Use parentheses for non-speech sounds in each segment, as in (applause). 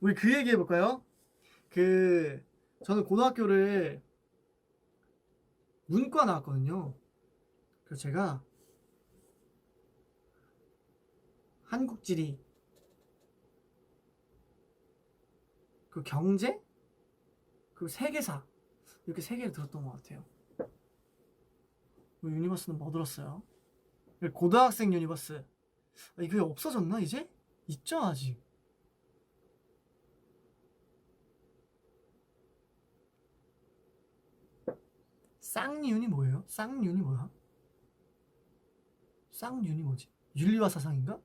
우리 그 얘기 해 볼까요? 그 저는 고등학교를 문과 나왔거든요. 그래서 제가 한국지리 그 경제 그리고 세계사 이렇게 세 개를 들었던 것 같아요. 뭐 유니버스는 뭐 들었어요? 고등학생 유니버스 아, 이게 없어졌나 이제? 있죠 아직. 쌍윤이 뭐예요? 쌍윤이 뭐야? 쌍윤이 뭐지? 윤리와 사상인가?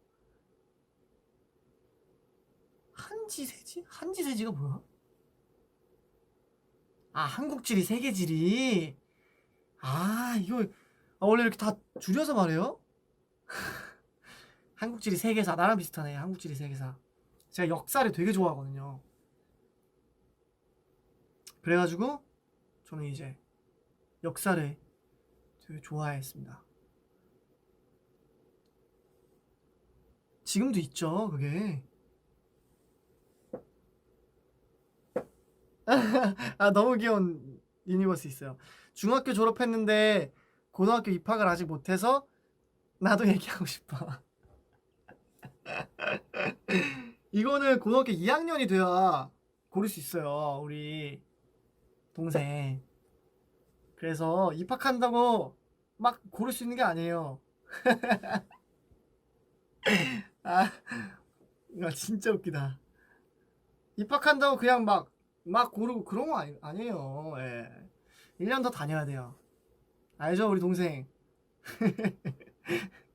한지세지? 한지세지가 뭐야? 아 한국지리 세계지리 아 이거 아, 원래 이렇게 다 줄여서 말해요? (laughs) 한국지리 세계사 나랑 비슷하네 한국지리 세계사 제가 역사를 되게 좋아하거든요 그래가지고 저는 이제 역사를 되게 좋아했습니다. 지금도 있죠 그게? (laughs) 아 너무 귀여운 유니버스 있어요. 중학교 졸업했는데 고등학교 입학을 아직 못해서 나도 (laughs) 얘기하고 싶어. (laughs) 이거는 고등학교 2학년이 돼야 고를 수 있어요 우리 동생 그래서 입학한다고 막 고를 수 있는 게 아니에요. (laughs) 아 이거 진짜 웃기다. 입학한다고 그냥 막 막 고르고 그런 거 아니, 아니에요. 예. 1년 더 다녀야 돼요. 알죠 우리 동생 (laughs)